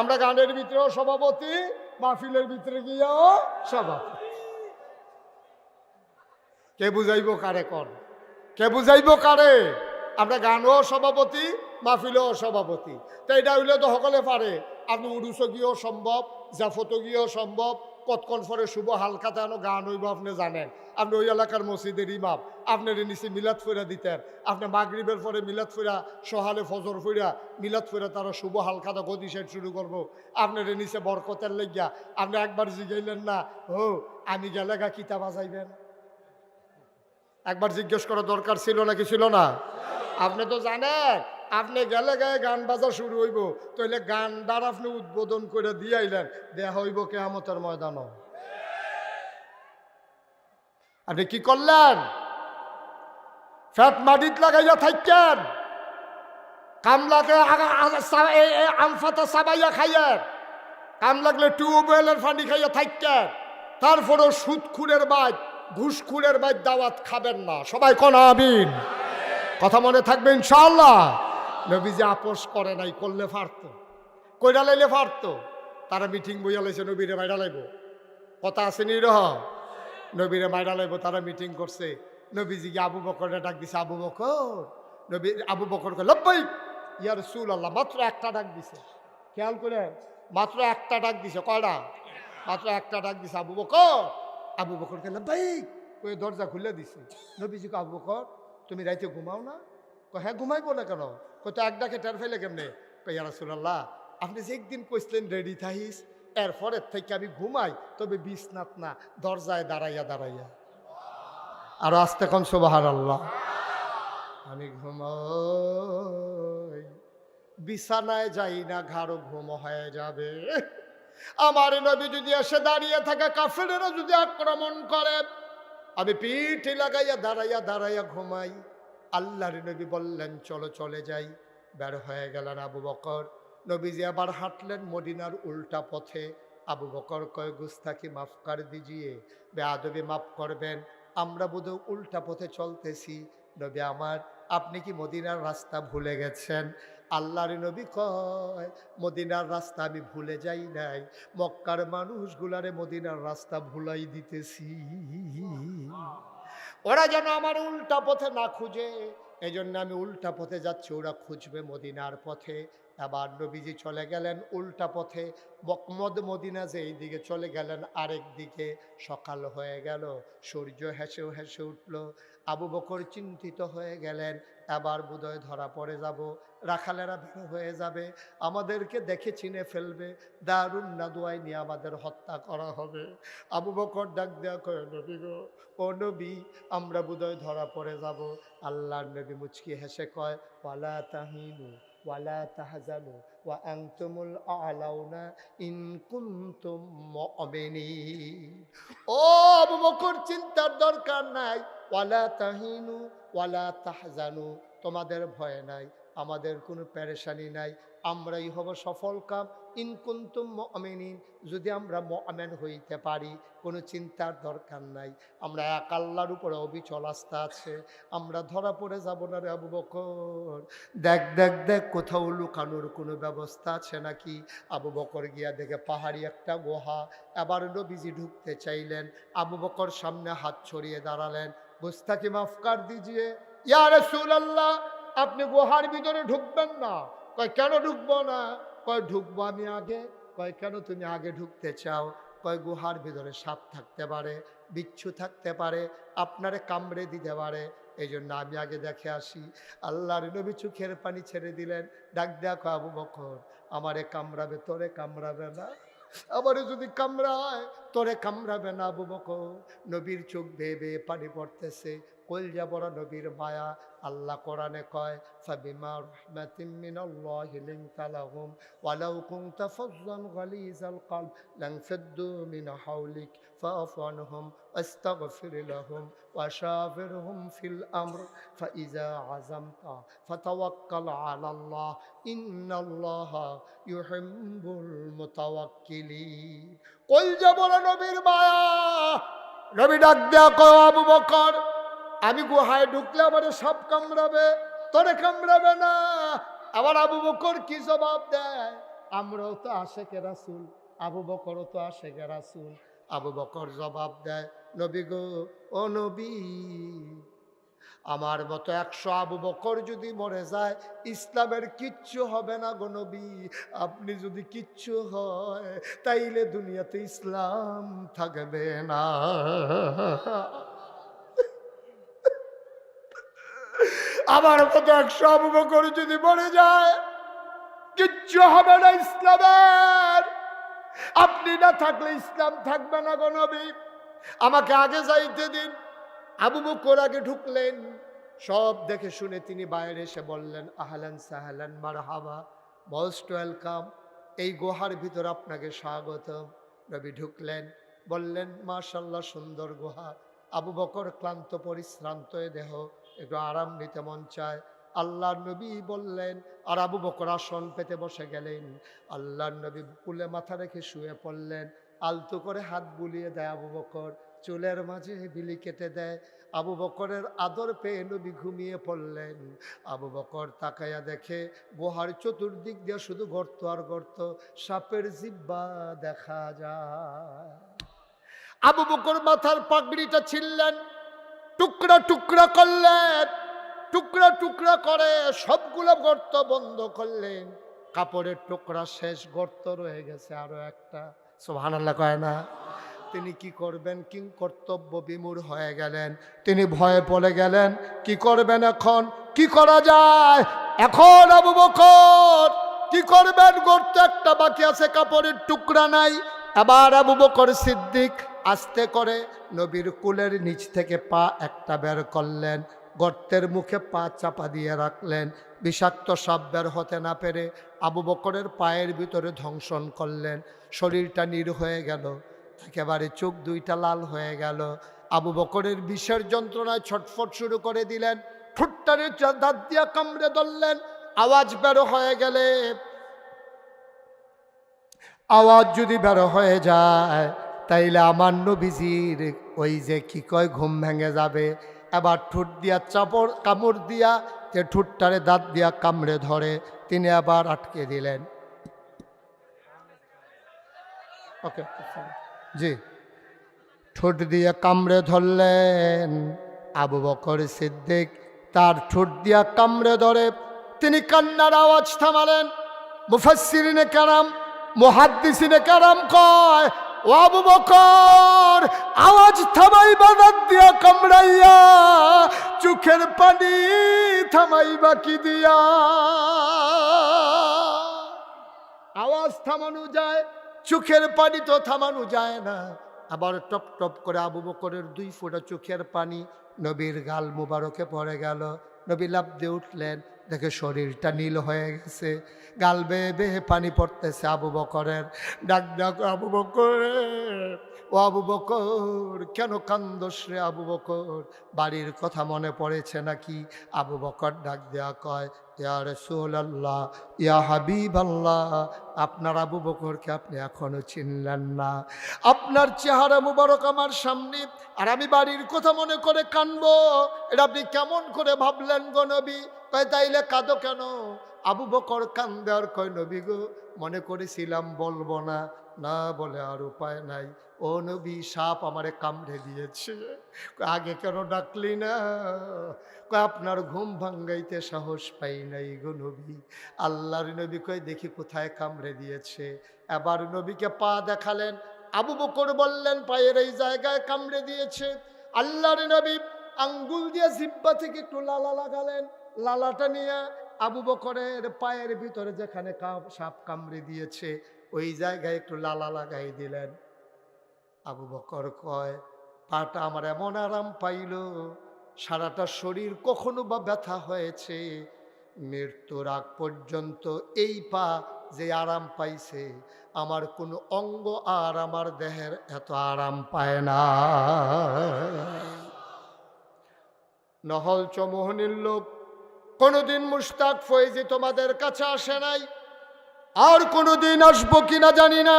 আমরা গানের ভিতরেও সভাপতি, মাহফিলের ভিতরে গিয়েও সভাপতি। কে বুঝাইব কারে কর কে বুঝাইব কারে? আমরা গানও সভাপতি, মাহফিলও সভাপতি। তো এটা হইলে তো সকলে পারে। আপনি উড়ুসগীয় সম্ভব জাফত গিয়েও সম্ভব কতক্ষণ পরে শুভ হালকাতে আনো গান হইব, আপনি জানেন। আপনি ওই এলাকার মসজিদের ইমাম আপনার নিচে মিলাদ ফেরা দিতেন। আপনি মাগরিবের পরে মিলাদ ফেরা সহালে ফজর ফেরা, মিলাদ ফেরা তারা শুভ হালকাতা গতি সেট শুরু করব। আপনার নিচে বরকতের লেগিয়া, আপনি একবার জিগাইলেন না, ও, আমি গেলে গা কিতা বাজাইবেন? একবার জিজ্ঞেস করা দরকার ছিল নাকি ছিল না? আপনি তো জানেন আপনি গেলে গায়ে গান বাজা শুরু হইব তাহলে গানটার আপনি উদ্বোধন করে দিয়ে আইলেন, দেয়া হইব কেয়ামতের ময়দান আপনি কি করলেন? ফ্যাট মাটিত লাগাইয়া থাকেন কামলাকে আমফাতা সাবাইয়া খাইয়েন কাম লাগলে টিউবওয়েলের পানি খাইয়া থাকেন তারপরেও সুদ খুনের বাদ ঘুষ খুনের বাদ দাওয়াত খাবেন না। সবাই কোন আমিন। কথা মনে থাকবে ইনশাল্লাহ নবীজি আপোষ করে নাই, করলে ফারতো। কইরা লাইলে ফারতো। তারা মিটিং বইয়া লাইছে, নবীরে মাইরা লাইব। কথা আছে নি রহ? নবীরে মাইরা লাইব, তারা মিটিং করছে। নবীজিকে আবু বকরে ডাক দিছে, আবু বকর। নবী আবু বকর কে লব্বাই! ইয়ার সুল আল্লাহ মাত্র একটা ডাক দিছে। খেয়াল করে মাত্র একটা ডাক দিছে। কয়টা? মাত্র একটা ডাক দিছে, আবু বকর! আবু বকর কে লব্বাই! ওই দরজা খুলে দিছে। নবীজিকে আবু বকর, তুমি রাইতে ঘুমাও না? হ্যাঁ ঘুমাইবো না কেন? কত এক ডাকে টের ফেলে কেমনে? রাসুলাল্লাহ, আপনি যে একদিন কইসলেন রেডি থাইস এরপরের থেকে আমি ঘুমাই, তবে বিছনাত না, দরজায় দাঁড়াইয়া দাঁড়াইয়া। আর আস্তে কোন সোবাহার আল্লাহ আমি ঘুমাই, বিছানায় যাই না ঘাড়ো ঘুম হয়ে যাবে। আমার নবী যদি এসে দাঁড়িয়ে থাকে কাফেরেরা যদি আক্রমণ করে, আমি পিঠে লাগাইয়া দাঁড়াইয়া দাঁড়াইয়া ঘুমাই। আল্লাহর নবী বললেন, চলো, চলে যাই। বের হয়ে গেলেন আবু বকর। নবীজি আবার হাঁটলেন মদিনার উল্টা পথে। আবু বকর কয় গুস্তাকি মাফ কর দিজিয়ে বেআবি মাফ করবেন। আমরা বোধহয় উল্টা পথে চলতেছি। নবী আমার, আপনি কি মদিনার রাস্তা ভুলে গেছেন? আল্লাহর নবী কয়, মদিনার রাস্তা আমি ভুলে যাই নাই। মক্কার মানুষগুলারে মদিনার রাস্তা ভুলাই দিতেছি। ওরা যেন আমার উল্টা পথে না খুঁজে। এই জন্য আমি উল্টা পথে যাচ্ছি, ওরা খুঁজবে মদিনার পথে। আবার নবীজি চলে গেলেন উল্টা পথে, মকমদ মদিনা যে এই দিকে চলে গেলেন, আরেক দিকে সকাল হয়ে গেল। সূর্য হেসেও হেসে উঠল। আবু বকর চিন্তিত হয়ে গেলেন এবার বোধহয় ধরা পড়ে যাব। রাখালেরা বের হয়ে যাবে। আমাদেরকে দেখে চিনে ফেলবে। দারুণ নাদুয়াই নিয়ে আমাদের হত্যা করা হবে। আবু বকর ডাক দেওয়া করে নবী গো, ও নবী, আমরা বোধহয় ধরা পড়ে যাব। আল্লাহর নবী মুচকি হেসে কয় পালা তাহিনু ওয়ালা তাহজানু ওয়া আনতুমুল আলাউনা চিন্তার দরকার নাই। ওয়ালা তাহিনু ওয়ালা তাহজানু তোমাদের ভয় নাই, আমাদের কোনো প্যারেশানি নাই, আমরাই হব সফল কাম ইনকুন্তুম মমিনিন, যদি আমরা মমেন হইতে পারি, কোনো চিন্তার দরকার নাই। আমরা এক আল্লাহর উপরে অবিচল আস্থা আছে। আমরা ধরা পড়ে যাব না রে আবু বকর। দেখ দেখ দেখ, কোথাও লুকানোর কোনো ব্যবস্থা আছে নাকি? আবু বকর গিয়া দেখে পাহাড়ি একটা গুহা। এবার নবীজি ঢুকতে চাইলেন। আবু বকর সামনে হাত ছড়িয়ে দাঁড়ালেন। গোস্তাকে মাফ কর দিজিয়ে। ইয়া আপনি গুহার ভিতরে ঢুকবেন না। কেন ঢুকবো না? কয় ঢুকবো আমি আগে? কয়, কেন তুমি আগে ঢুকতে চাও? কয়, গুহার ভিতরে সাপ থাকতে পারে, বিচ্ছু থাকতে পারে, আপনারে কামড়ে দিতে পারে। এই জন্য আমি আগে দেখে আসি। আল্লাহর নবী চোখের পানি ছেড়ে দিলেন। ডাক দেখো আবু বকর, আমারে কামড়াবে, তোরে কামড়াবে না? আমারে যদি কামড়ায়, তোরে কামড়াবে না আবু বকর। নবীর চোখ বেয়ে বেয়ে পানি পড়তেছে। কলজা বড় নবীর মায়া আল্লাহ কোরআনে কয় ফাবিমা রাহমাতিম মিনাল্লাহি লিনতা লাহুম ওয়ালাউ কুনতা ফাজ্জান গালিজাল কলব লানফাদ্দু মিন হাওলিক ফাআফু আনহুম واستغفر لهم وشاورهم في الأمر فإذا عزمت فتوكل على الله إن الله يحب المتوكلين قل جبل নবীর মায়া নবী ডাক দেয়া কয় আবু বকর আমি গুহায় ঢুকলে আমার সব কামড়াবে, তোরে কামড়াবে না। আবার আবু বকর কি জবাব দেয়? আমরাও তো আসে রাসুল, আবু বকরও তো আসে রাসুল। আবু বকর জবাব দেয়, নবী গো, ও নবী, আমার মতো একশো আবু বকর যদি মরে যায়, ইসলামের কিচ্ছু হবে না গো নবী। আপনি যদি কিচ্ছু হয়, তাইলে দুনিয়াতে ইসলাম থাকবে না। আমার মতো একশো বকর যদি মরে যায়, কিচ্ছু হবে না ইসলামের। আপনি না থাকলে ইসলাম থাকবে না গো নবী। আমাকে আগে যাইতে দিন। আবু বকর আগে ঢুকলেন। সব দেখে শুনে তিনি বাইরে এসে বললেন, আহলান সাহালান, মারহাবা মোস্ট ওয়েলকাম। এই গুহার ভিতর আপনাকে স্বাগতম। নবী ঢুকলেন, বললেন মাশাল্লাহ সুন্দর গুহা। আবু বকর ক্লান্ত, পরিশ্রান্ত দেহ একটু আরাম নিতে মন চায়। আল্লাহর নবী বললেন, আর আবু বকর আসন পেতে বসে গেলেন। আল্লাহর নবী কুলে মাথা রেখে শুয়ে পড়লেন। আলতো করে হাত বুলিয়ে দেয় আবু বকর। চুলের মাঝে বিলি কেটে দেয়। আবু বকরের আদর পেয়ে নবী ঘুমিয়ে পড়লেন। আবু বকর তাকাইয়া দেখে গুহার চতুর্দিক দিয়ে শুধু গর্ত আর গর্ত, সাপের জিব্বা দেখা যায়। আবু বকর মাথার পাগড়িটা ছিললেন টুকরা টুকরা করলেন টুকরা টুকরা করে, সবগুলো গর্ত বন্ধ করলেন কাপড়ের টুকরা শেষ গর্ত রয়ে গেছে আরও একটা। সোহানাল্লাহ কয় না? তিনি কি করবেন? কি কর্তব্য বিমূর হয়ে গেলেন। তিনি ভয়ে পড়ে গেলেন। কি করবেন এখন? কি করা যায়? এখন আবু বকর, কি করবেন? গর্ত একটা বাকি আছে, কাপড়ের টুকরা নাই। আবার আবু বকর সিদ্দিক আস্তে করে নবীর কুলের নিচ থেকে পা একটা বের করলেন, গর্তের মুখে পা চাপা দিয়ে রাখলেন, বিষাক্ত সাপ বের হতে না পেরে আবু বকরের পায়ের ভিতরে ধ্বংসন করলেন, শরীরটা নীর হয়ে গেল, একেবারে চোখ দুইটা লাল হয়ে গেল। আবু বকরের বিষের যন্ত্রণায় ছটফট শুরু করে দিলেন, ঠুট্টারে দাঁত দিয়া কামড়ে ধরলেন, আওয়াজ বের হয়ে গেলে। আওয়াজ যদি বের হয়ে যায় তাইলে আমার নবীজির ওই যে কি কয়, ঘুম ভেঙে যাবে। এবার ঠোঁট দিয়া চাপড়, কামড় দিয়া যে ঠুটটারে দাঁত দিয়া কামড়ে ধরে, তিনি আবার আটকে দিলেন। ওকে, জি। ঠোঁট দিয়ে কামড়ে ধরলেন আবু বকর সিদ্দিক। তার ঠোঁট দিয়া কামড়ে ধরে তিনি কান্নার আওয়াজ থামালেন। মুফাসসিরিনে কারাম, মুহাদ্দিসিনে কারাম কয় ও আবু বকর, আওয়াজ থামাইবা দাঁত দিয়া কামড়াইয়া, চোখের পানি থামাইবা কি দিয়া। আওয়াজ থামানো যায়, চোখের পানি তো থামানো যায় না। আবার টপ টপ করে আবু বকরের দুই ফোঁটা চোখের পানি নবীর গাল মুবারকে পড়ে গেল। নবী লাভ দিয়ে উঠলেন দেখে শরীরটা নীল হয়ে গেছে। গাল বেয়ে বেয়ে পানি পড়তেছে আবু বকরের। ডাক ডাক, আবু বকর, ও আবু বকর, কেন কান্দস রে আবু বকর? বাড়ির কথা মনে পড়েছে নাকি? আবু বকর ডাক দেয়া কয় ইয়া রসুল আল্লাহ ইয়া হাবিব আল্লাহ আপনার আবু বকরকে আপনি এখনও চিনলেন না। আপনার চেহারা মুবারক আমার সামনে, আর আমি বাড়ির কথা মনে করে কানবো। এটা আপনি কেমন করে ভাবলেন গো নবী? কয়, তাইলে কাঁদো কেন? আবু বকর কান্দে আর কয়, নবী গো, মনে করেছিলাম বলব না। না বলে আর উপায় নাই। ও নবী সাপ আমারে কামড়ে দিয়েছে। আগে কেন ডাকলি না? আপনার ঘুম ভাঙ্গাইতে সাহস পাই নাই গো নবী। আল্লাহর নবী কয়, দেখি কোথায় কামড়ে দিয়েছে। এবার নবীকে পা দেখালেন। আবু বকর বললেন, পায়ের এই জায়গায় কামড়ে দিয়েছে। আল্লাহর নবী আঙ্গুল দিয়ে জিব্বা থেকে একটু লালা লাগালেন। লালাটা নিয়ে আবু বকরের পায়ের ভিতরে যেখানে সাপ কামড়ে দিয়েছে ওই জায়গায় একটু লালা লাগাই দিলেন। আবু বকর কয়, পাটা আমার এমন আরাম পাইল, সারাটা শরীর কখনো বা ব্যথা হয়েছে। মৃত্যুর আগ পর্যন্ত এই পা যে আরাম পাইছে, আমার কোনো অঙ্গ আর আমার দেহের এত আরাম পায় না। নহল চমোহনীর লোক কোনোদিন মুশতাক ফয়েজি তোমাদের কাছে আসে নাই। আর কোনো দিন আসব কিনা জানি না।